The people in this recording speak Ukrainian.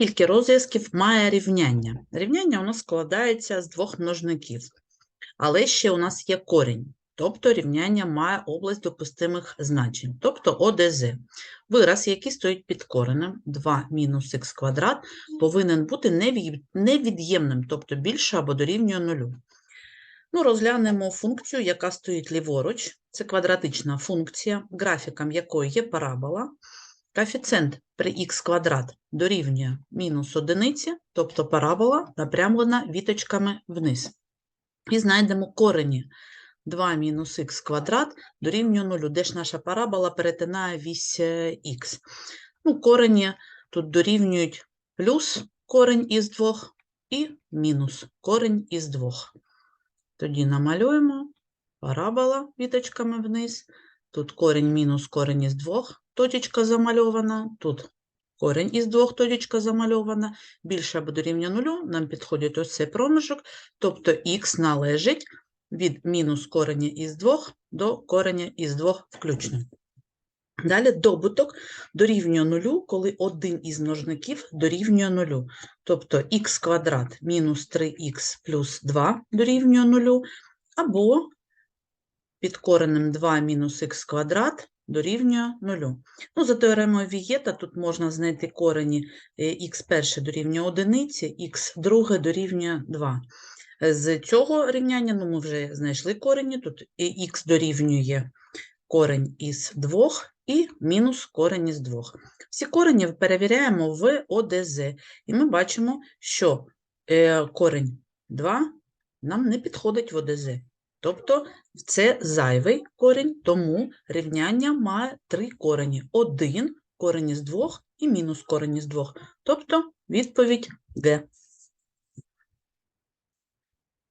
Скільки розв'язків має рівняння? Рівняння у нас складається з двох множників, але ще у нас є корінь, тобто рівняння має область допустимих значень, тобто ОДЗ. Вираз, який стоїть під коренем 2 мінус х квадрат, повинен бути невід'ємним, тобто більше або дорівнює нулю. Ну, розглянемо функцію, яка стоїть ліворуч. Це квадратична функція, графіком якої є парабола. Коефіцієнт при х квадрат дорівнює мінус одиниці, тобто парабола напрямлена віточками вниз. І знайдемо корені 2 мінус х квадрат дорівнює 0, де ж наша парабола перетинає вісь х. Ну, корені тут дорівнюють плюс корень із 2 і мінус корень із 2. Тоді намалюємо парабола віточками вниз. Тут корінь мінус корінь із 2, точечка замальована. Тут корінь із 2, точечка замальована. Більше або дорівнює нулю, нам підходить ось цей проміжок, тобто х належить від мінус кореня із 2 до кореня із 2 включно. Далі добуток дорівнює нулю, коли один із множників дорівнює нулю. Тобто х квадрат мінус 3х плюс 2 дорівнює нулю, або під коренем 2 мінус х квадрат дорівнює нулю. Ну, за теоремою Вієта тут можна знайти корені х перше дорівнює одиниці, х друге дорівнює 2. З цього рівняння ну, ми вже знайшли корені, тут х дорівнює корень із 2 і мінус корень із 2. Всі корені перевіряємо в ОДЗ, і ми бачимо, що е, корень 2 нам не підходить в ОДЗ. Тобто це зайвий корінь, тому рівняння має три корені. Один корень із двох і мінус корень із двох. Тобто відповідь Г.